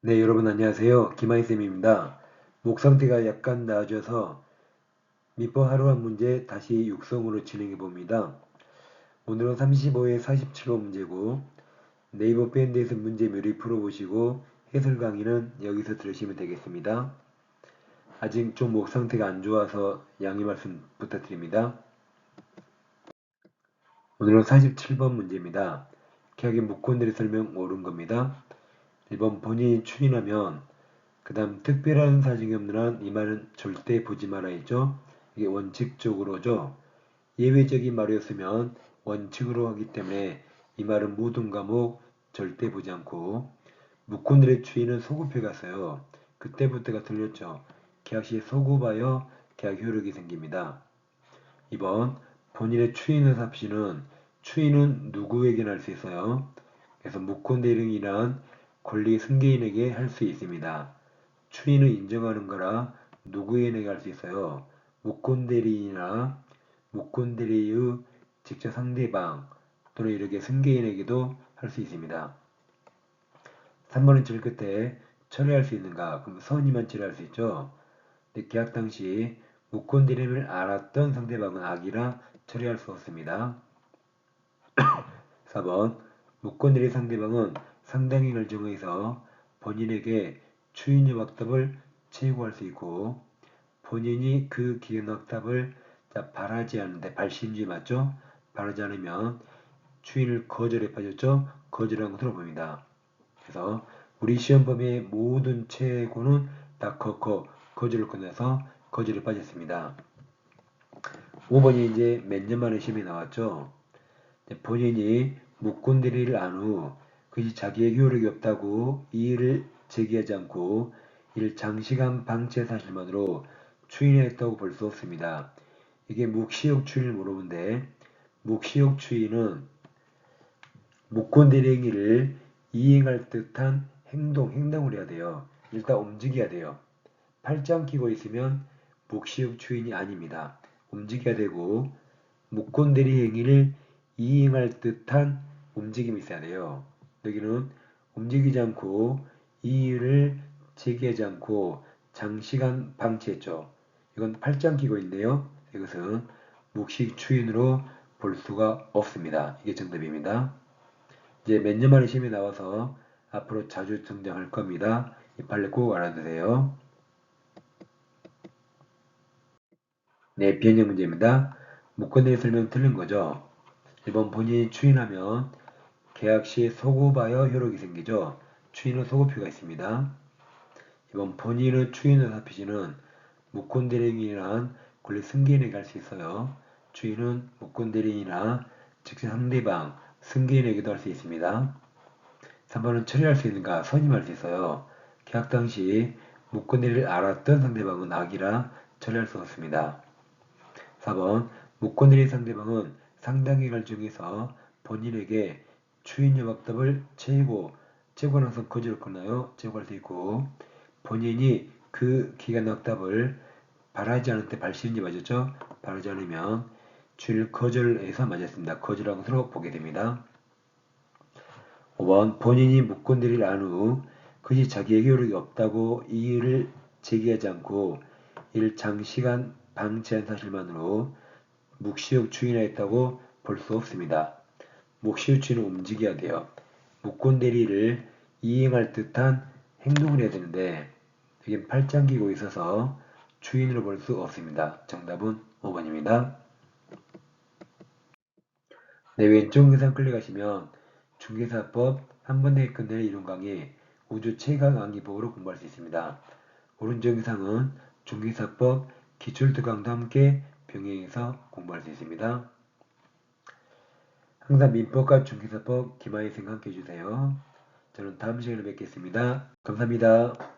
네, 여러분 안녕하세요. 김하이쌤입니다. 목 상태가 약간 나아져서 민법 하루 한 문제 다시 육성으로 진행해 봅니다. 오늘은 35회 47번 문제고 네이버 밴드에서 문제 미리 풀어보시고 해설 강의는 여기서 들으시면 되겠습니다. 아직 좀 목 상태가 안 좋아서 양해 말씀 부탁드립니다. 오늘은 47번 문제입니다. 계약의 무권들의 설명 옳은 겁니다. 1번 본인이 추인하면 그 다음 특별한 사정이 없는 한 이 말은 절대 보지 말아 있죠. 이게 원칙적으로죠. 예외적인 말이었으면 원칙으로 하기 때문에 이 말은 모든 과목 절대 보지 않고 무권들의 추인은 소급해 갔어요. 그때부터가 틀렸죠. 계약 시 소급하여 계약 효력이 생깁니다. 2번 본인의 추인 의사피는 추인은 누구에게나 할 수 있어요. 그래서 대령이란 권리 승계인에게 할 수 있습니다. 추인을 인정하는 거라 누구에게 할 수 있어요. 무권 대리인이나 무권 대리의 직접 상대방 또는 이렇게 승계인에게도 할 수 있습니다. 3번은 질 끝에 처리할 수 있는가? 그럼 선이만 처리할 수 있죠. 근데 계약 당시 무권 대리인을 알았던 상대방은 악이라 처리할 수 없습니다. 4번 무권 대리 상대방은 상당인을 정해서 본인에게 추인의 확답을 채굴할 수 있고 본인이 그 기획 확답을 바라지 않는데 발신주의 맞죠? 바라지 않으면 추인을 거절해 빠졌죠? 거절한 것으로 보입니다. 그래서 우리 시험 범위의 모든 최고는 다 커커 거절을 끝내서 거절에 빠졌습니다. 5번이 이제 몇 년 만에 시험에 나왔죠? 본인이 묵군들이를 안 후 그것이 자기의 효력이 없다고 이의를 제기하지 않고 이를 장시간 방치의 사실만으로 추인했다고 볼 수 없습니다. 이게 묵시욕 추인을 물어보는데 묵시욕 추인은 묵권 대행위를 이행할 듯한 행동, 행동을 해야 돼요. 일단 움직여야 돼요. 팔짱 끼고 있으면 묵시욕 추인이 아닙니다. 움직여야 되고 묵권 대리 행위를 이행할 듯한 움직임이 있어야 돼요. 여기는 움직이지 않고 이의를 제기하지 않고 장시간 방치했죠. 이건 팔짱 끼고 있네요. 이것은 묵식 추인으로 볼 수가 없습니다. 이게 정답입니다. 이제 몇 년 만에 시험에 나와서 앞으로 자주 등장할 겁니다. 이 판례 꼭 알아두세요. 네, 변형 문제입니다. 무권의 설명 틀린 거죠. 1번 본인이 추인하면 계약 시 소급하여 효력이 생기죠. 추인은 소급표가 있습니다. 이번 본인의 추인의 사피지는 무권대리인이란 권리 승계인에게 할 수 있어요. 추인은 무권대리인이나 즉시 상대방, 승계인에게도 할 수 있습니다. 3번은 처리할 수 있는가? 선임할 수 있어요. 계약 당시 무권대리를 알았던 상대방은 악이라 처리할 수 없습니다. 4번 무권대리 상대방은 상당기간 중에서 본인에게 추인력 확답을 최고, 최고능선 거절을 끊나요? 제거할 수 있고 본인이 그 기간 확답을 바라지 않을 때 발신인지 맞았죠? 바라지 않으면 추인을 거절해서 맞았습니다. 거절한 것으로 보게 됩니다. 5번 본인이 무권들이 안후 그것이 자기에게 효력이 없다고 이의를 제기하지 않고 이를 장시간 방치한 사실만으로 묵시욕 추인하였다고 볼 수 없습니다. 몫시우치는 움직여야 돼요. 무권 대리를 이행할 듯한 행동을 해야 되는데 여기 팔짱 끼고 있어서 주인으로 볼 수 없습니다. 정답은 5번입니다. 네, 왼쪽 영상 클릭하시면 중개사법 한 번에 끝낼 이론 강의 우주 최강 암기법으로 공부할 수 있습니다. 오른쪽 영상은 중개사법 기출 특강도 함께 병행해서 공부할 수 있습니다. 항상 민법과 중개사법 기마의 생각해 주세요. 저는 다음 시간에 뵙겠습니다. 감사합니다.